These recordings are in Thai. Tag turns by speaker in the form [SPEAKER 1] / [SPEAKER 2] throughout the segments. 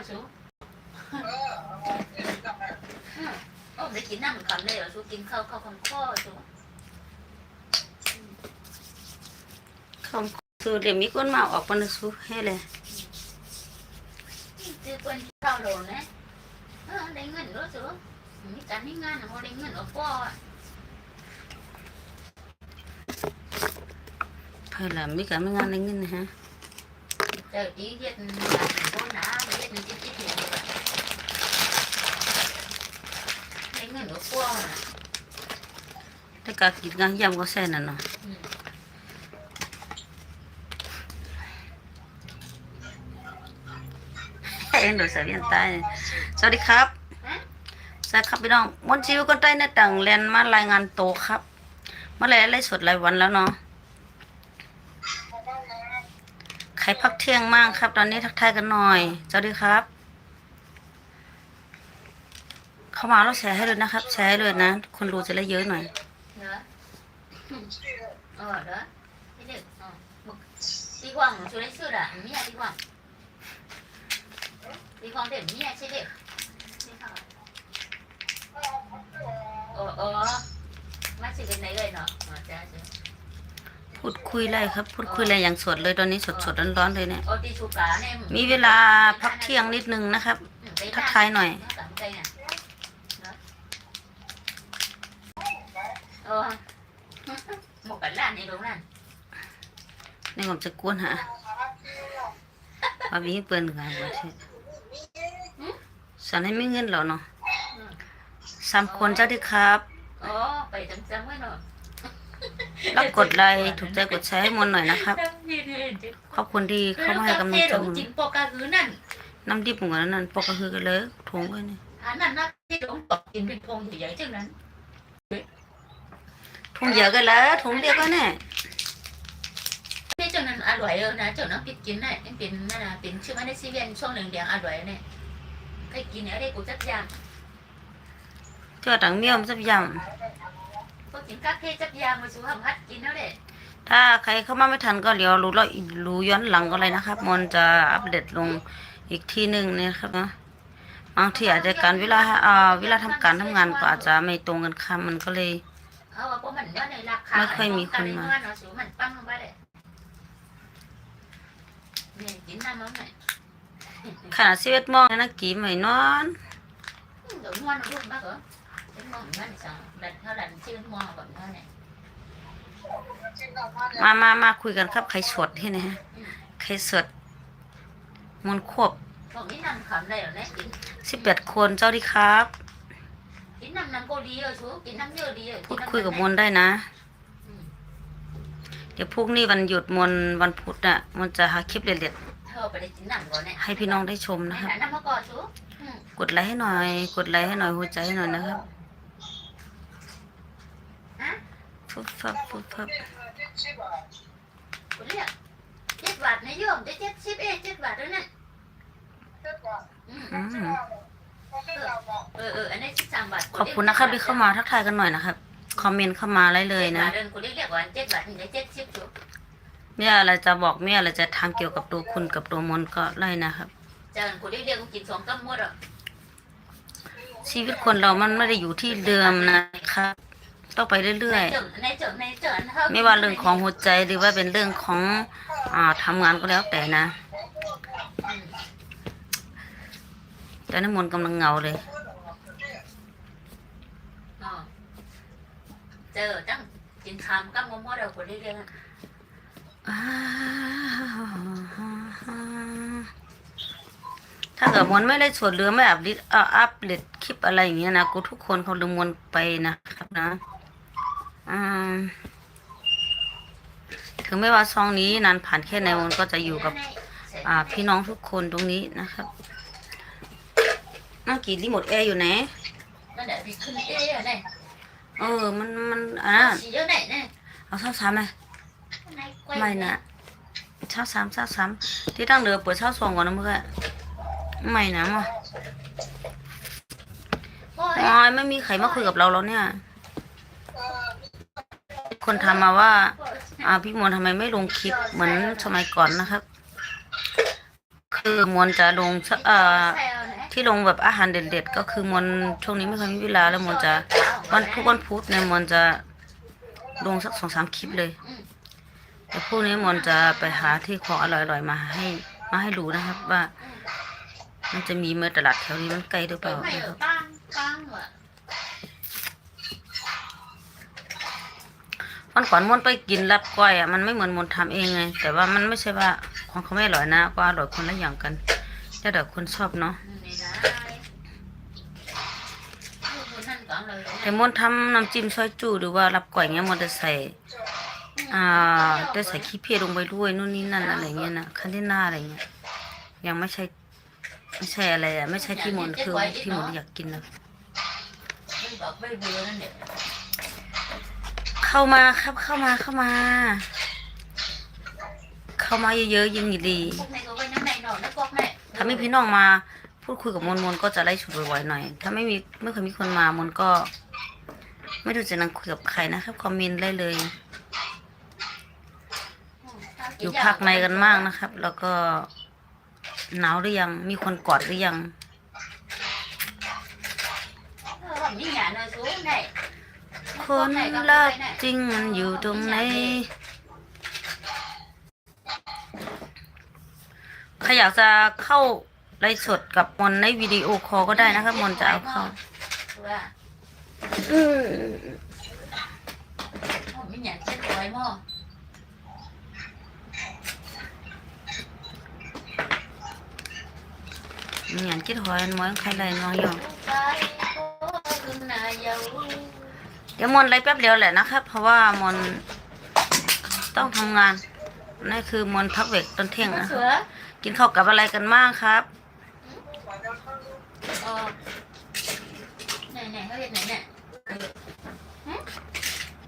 [SPEAKER 1] อนสูงโอ้ได้กินน้ำมันคำเลยเหรอสูกินข้าวข้าว
[SPEAKER 2] คำข้อสูคำสูเดี๋ยวมีคนมาออกปนสูให้เลย
[SPEAKER 1] คือคนเราโดนนะได้เงินรู้สูมีการมีงาน
[SPEAKER 2] เขาได้เงินออกก่อเพื่แล้วามีกานไม่งานได้เงินนะฮะเดี๋จีเย็น
[SPEAKER 1] giờ tí viết là con đá mà viết mình chít chít thì đánh ngân ở kho à
[SPEAKER 2] แต่การกินงานยำก็แซ่น่ะเนาะเองโดยสาวียนใต้สวัสดีครับสวัสดีครับพี่น้องมนชีวิตคนใต้ในต่างแลนมารายงานโตครับ เมาแล้วไล่สดรายวันแล้วเนาะใค รพักเที่ยงมากครับ ตอนนี้ทักทายกันหน่อยสวัสดีครับ เข้ามาแล้วแชร์ให้เลยนะครับ แชร์เลยนะ คนดูจะได้เยอะหน่อย
[SPEAKER 1] เนอะเออเนอะนี่เด็กอ๋อตีกว่างช่วยสุดอะเนี่ยตีกวางตีกว่างเด็กเนี่ยใช่เด็เออเออมาสิกันไหนเลยเนาะมาจ้าจ้า
[SPEAKER 2] พูดคุยอะไรครับ พูดคุยอะไรอย่างสดเลยตอนนี้สดสดๆร้อนๆเลยเนี่ย
[SPEAKER 1] ờ đi chú cá này
[SPEAKER 2] มีเวลาพักเที่ยงนิดนึงนะครับ ทักทายหน่อย
[SPEAKER 1] cây nè đó ờ một cái làn này đúng làn
[SPEAKER 2] นี่ผมจะกวนหาว่าวิ่งเปินกันว่าที่สอนให้ไม่เงินเหรอเนาะสามคนเจ้าที่ครับ
[SPEAKER 1] ờ bảy tấm trắng với nó
[SPEAKER 2] แล้วกดไลค์ถูกใจกดแชร์ให้มนหน่อยนะครับ ขอบคุณที่เข้ามาให้กำลังใจมน
[SPEAKER 1] chính bộ ca cứ năn
[SPEAKER 2] น้ำดิบเหมือนนั่นปกก็คือกันเลยถุงไว้นี่
[SPEAKER 1] hắn năn nó cái đúng bọc chính bình phong thì vậy chứ năn
[SPEAKER 2] ถุงเยอะกันแล้วถุงเดียวก็แน่
[SPEAKER 1] thế cho nên à đuổi nè cho nó biết kín này em kín là kín chưa mấy sinh viên xong đường đèn à đuổi này cái kín ở đây cũng rất giang
[SPEAKER 2] เจ้าต่างเมี่ยมสั กย
[SPEAKER 1] có kín các thế rất giang mà chú hầm hắt kín nó để ำ
[SPEAKER 2] ถ้าใครเข้ามาไม่ทันก็เดี๋ยวรู้แล้วรู้ย้อนหลังก็เลยนะครับมนจะอัปเดตลงอีกทีหนึ่งเนี่ยครับนะบางทีอาจจะการเวลาอ่าเวลาทำการทำงานก็อาจจะไม่ตรงกันค่ะมันก็เลย
[SPEAKER 1] ờ có mình nó này là khá
[SPEAKER 2] Mới khơi mì khuôn mà.
[SPEAKER 1] nó chú mình băng không ba để này kín năm nó này
[SPEAKER 2] ขนาดสิบเอ็ดโมงนะกี่ไม่นอน
[SPEAKER 1] Đúng ngon nó luôn bác ơi Cái ngon nó này sao Đặt theo lần chưa ngon còn ngon này
[SPEAKER 2] มามามาคุยกันครับ ใครสวดที่ไหนฮะใครสวดมนต์ควบ
[SPEAKER 1] Còn cái năm khẩm này ở đây Kín
[SPEAKER 2] สิบแปดคนเจ้าดีครับ
[SPEAKER 1] Kín năm năm cô đi rồi chú Kín năm giờ đi rồi
[SPEAKER 2] พูดคุยกับมนต์ได้นะ เดี๋ยวพรุ่งนี้วันหยุดมนต์วันพุธอะมันจะหาคลิปเด็ด
[SPEAKER 1] Thơ phải đây kín năm rồi này
[SPEAKER 2] ๆให้พี่น้องได้ชมนะ
[SPEAKER 1] Này
[SPEAKER 2] ครับ
[SPEAKER 1] là năm có cò chú Ừ.
[SPEAKER 2] กดไลค์ให้หน่อย กดไลค์ให้หน่อยหัวใจให้หน่อยนะครับ ฟุบฟับฟุบฟับ
[SPEAKER 1] กูเรียกเจ็ดบาทในโยมได้เจ็ดสิบเอ็
[SPEAKER 2] ด
[SPEAKER 1] เจ็ดบาทแล้วนั่นเออเอออันนี้สิบสามบาท
[SPEAKER 2] ขอบคุณนะครับที่เข้ามาทักทายกันหน่อยนะครับ คอมเมนต์เข้ามาได้เลยนะ
[SPEAKER 1] เมี
[SPEAKER 2] ยอะไรจะบอกเมียอะไรจะทำเกี่ยวกับตัวคุณกับตัวมนก็ไล่นะครับชีวิตคนเรามันไม่ได้อยู่ที่เดิมนะครับ ต้องไปเรื่อย
[SPEAKER 1] Này trưởng Này trưởng Này trưởng
[SPEAKER 2] ๆไม่ว่าเรื่องของหัวใจหรือว่าเป็นเรื่องของอ่าทำงานก็แล้วแต่นะ
[SPEAKER 1] Ừ.
[SPEAKER 2] แต่น้ำมนต์กำลังเหงาเลย
[SPEAKER 1] Ờ. Chờ chắc chín thăm các mua mua đầu của liệt liệt
[SPEAKER 2] ถ้าเกิดมนต์ไม่ได้ส่วนเหลือไม่อัพลิเอ่ออัพเลดคลิปอะไรอย่างเงี้ยนะกูทุกคนเขาลืมมนต์ไปนะครับนะอืม ถึงไม่ว่าซองนี้นานผ่านแค่ไหนมนต์ก็จะอยู่กับ อ่า พี่น้องทุกคนตรงนี้นะครับน่ากี่รีโมทแอร์อยู่ไหน
[SPEAKER 1] Nó để bị khưng ê ở này
[SPEAKER 2] เออ มัน มันอ่า
[SPEAKER 1] Chỉ ở này này
[SPEAKER 2] เอาเช้าสามไหม
[SPEAKER 1] Cái này quay
[SPEAKER 2] ไม่นะเช้าสามเช้าสามที่ตั้งเดือเปิดเช้าสองก่อนนะมึงอะไม่นะมั้ง
[SPEAKER 1] Ôi
[SPEAKER 2] อ๋อไม่มีใครมาคุยกับเราแล้วเนี่ย คนทำมาว่า อ่าพี่มนต์ทำไมไม่ลงคลิปเหมือนสมัยก่อนนะครับ คือมวนจะลงเอ่อที่ลงแบบอาหารเด็ดๆก็คือมวนช่วงนี้ไม่ค่อยมีเวลาแล้วมวนจะวันทุกวันพุธเนี่ยมวนจะลงสักสองสามคลิปเลยแต่พวกนี้มวนจะไปหาที่ของอร่อยๆมาให้มาให้ดูนะครับว่า มันจะมีเมื่อตลาดแถวนี้มันใกล้หรือเปล่านะครับ
[SPEAKER 1] ปังปัง วั
[SPEAKER 2] นก่อนมวนไปกินรับก้อยอะมันไม่เหมือนมวนทำเองไง แต่ว่ามันไม่ใช่ว่าของเขาไม่อร่อยนะก็อร่อยคนละอย่างกันแล้วแต่คนชอบเนาะแต่มวนทำน้ำจิ้มซอยจูหรือว่ารับก้อยเงี้ยมนจะใส่อ่าได้ใส่ขี้เพียลงไปด้วยนู่นนี่นั่นอะไรเงี้ยนะคันที่หน้าอะไรเงี้ยยังไม่ใช่ไม่ใช่อะไรอะไม่ใช่ที่มนคือที่มนอยากกินนะ
[SPEAKER 1] เข้า
[SPEAKER 2] มาครับเข้ามาเข้ามา เข้ามาเยอะๆยิ่งดี
[SPEAKER 1] พวกในก็ไม่
[SPEAKER 2] ถ้ามีพี่น้องมา พูดคุยกับมนมนก็จะไล่ชุดบ่อยๆหน่อย ถ้าไม่มีไม่เคยมีคนมามนก็ ไม่รู้จะนั่งคุยกับใครนะครับคอมเมนต์ได้เลย อยู่ภาคในกันมากนะครับ แล้วก็หนาวหรือยังมีคนกอดหรือยัง
[SPEAKER 1] เออมีหยาเนยสูงได้
[SPEAKER 2] คนรักจริงมันอยู่ตรงไหน ใครอยากจะเข้าไลฟ์สดกับมอนในวิดีโอคอลก็ได้นะครับมอนจะเอาเข้า
[SPEAKER 1] ว่ามีหยากเช็ดไว้หม้อ
[SPEAKER 2] มีอย่างคิดหอยมันมอยใครไรน้อยอยู่ ดี๋ยวมนไลฟ์แป๊บเดียวแหละนะครับ เพราะว่ามนต้องทำงานนั่นคือมนพักเบรกตอนเที่ยงนะ
[SPEAKER 1] เสือ
[SPEAKER 2] กินข้าวกับอะไรกันบ้างครับ
[SPEAKER 1] เออไหนไหนเขาเห็นไหนเนี่ย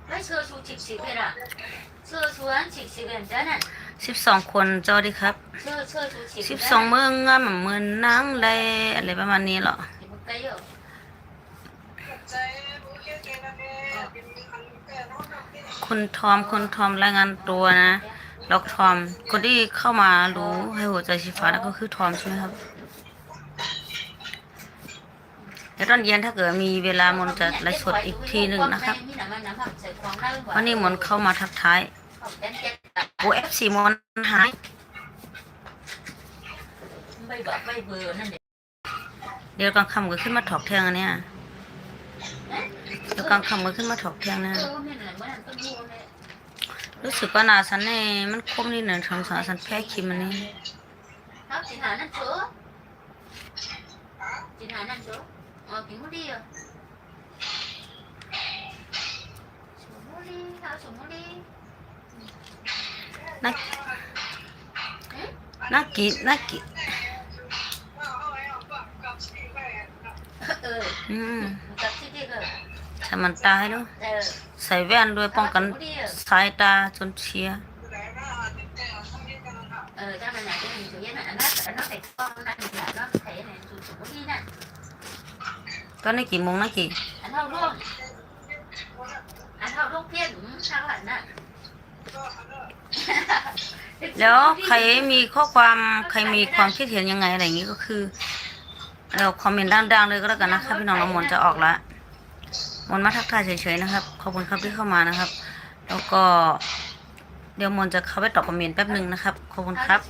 [SPEAKER 1] ไม่เชื่อชูจิกสิเลยล่ะเชื่อชวนจิกสิกันจ้ะน่ะ
[SPEAKER 2] สิบสองคนจอดีครับ
[SPEAKER 1] เชื่อเชื่อชูจิก
[SPEAKER 2] สิบสองเมืองงามเหมือนนางแลอะไรประมาณนี้เหรอ คุณทอมคุณทอมรายงานตัวนะแล้วทอม คนที่เข้ามารู้ให้หัวใจสีฟ้าก็คือทอมใช่ไหมครับเดี๋ยวตอนเย็นถ้าเกิดมีเวลามนจะไลฟ์สดอีกทีหนึ่งนะครับวันนี้มนเข้ามาทักทายโอเอฟซีมนหาย
[SPEAKER 1] เดี๋
[SPEAKER 2] ยวกลางค่ำก็ขึ้นมาถอกเทียงอันเนี้ยเดี๋ยวกลางค่ำก็ขึ้นมาถอกเทียงนะ รู้สึกว่าหนาสันเนี่ยมันคมนิดหนึ่งทางสารสันแพ้ครีมอันนี้
[SPEAKER 1] เขาจินหานั่นเสือจินหานั่นเสือเออกินมุดีอะสมุดีเขาสมุดี
[SPEAKER 2] น่าน่ากินน่ากิน
[SPEAKER 1] เออ
[SPEAKER 2] อืม
[SPEAKER 1] กับที่ที่ก็
[SPEAKER 2] ใส่มันตาให้ด้วย
[SPEAKER 1] เออ
[SPEAKER 2] ใส่แว่นด้วยป้องกันสายตาจนเชีย
[SPEAKER 1] เออถ้ามันอยากจะมีตัวเย็นอันนั้นอันนั้นใส่กล้องนั่นนี่แหละเนาะใส่ในสูตรสมุดีนั่น
[SPEAKER 2] ตอนนี้กี่โมงนะกี่
[SPEAKER 1] อันเท่าร่วงอันเท่าลูกเพี้ยนทางหลังน่ะ
[SPEAKER 2] แล้วใครมีข้อความใครมีความคิดเห็นยังไงอะไรอย่างนี้ก็คือเราคอมเมนต์ดังๆเลยก็แล้วกันนะครับพี่น้องน้องมนต์จะออกละ มนมาทักทายเฉยๆนะครับ ขอบคุณครับที่เข้ามานะครับ แล้วก็เดี๋ยวมนจะเข้าไปตอบคอมเมนต์แป๊บหนึ่งนะครับ ขอบคุณครับ